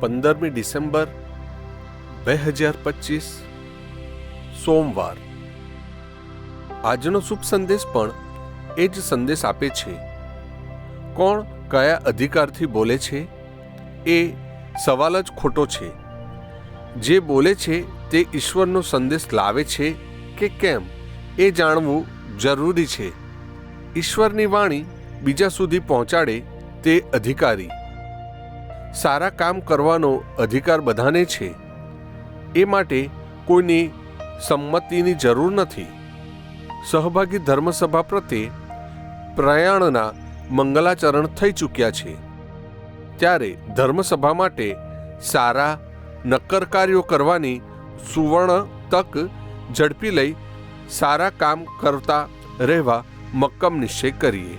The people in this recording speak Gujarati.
પંદરમી ડિસેમ્બર બે હજાર પચીસ, સોમવાર. આજનો શુભ સંદેશ પણ એ જ સંદેશ આપે છે. કોણ કયા અધિકારથી બોલે છે? એ સવાલ જ ખોટો છે. જે બોલે છે તે ઈશ્વરનો સંદેશ લાવે છે કે કેમ? એ જાણવું જરૂરી છે. ઈશ્વરની વાણી બીજા સુધી પહોંચાડે તે અધિકારી. સારા કામ કરવાનો અધિકાર બધાને છે. એ માટે કોઈની સંમતિની જરૂર નથી. સહભાગી ધર્મસભા પ્રત્યે પ્રયાણના મંગલાચરણ થઈ ચૂક્યા છે. ત્યારે ધર્મસભા માટે સારા નક્કર કાર્યો કરવાની સુવર્ણ તક ઝડપી લઈ સારા કામ કરતા રહેવા મક્કમ નિશ્ચય કરીએ.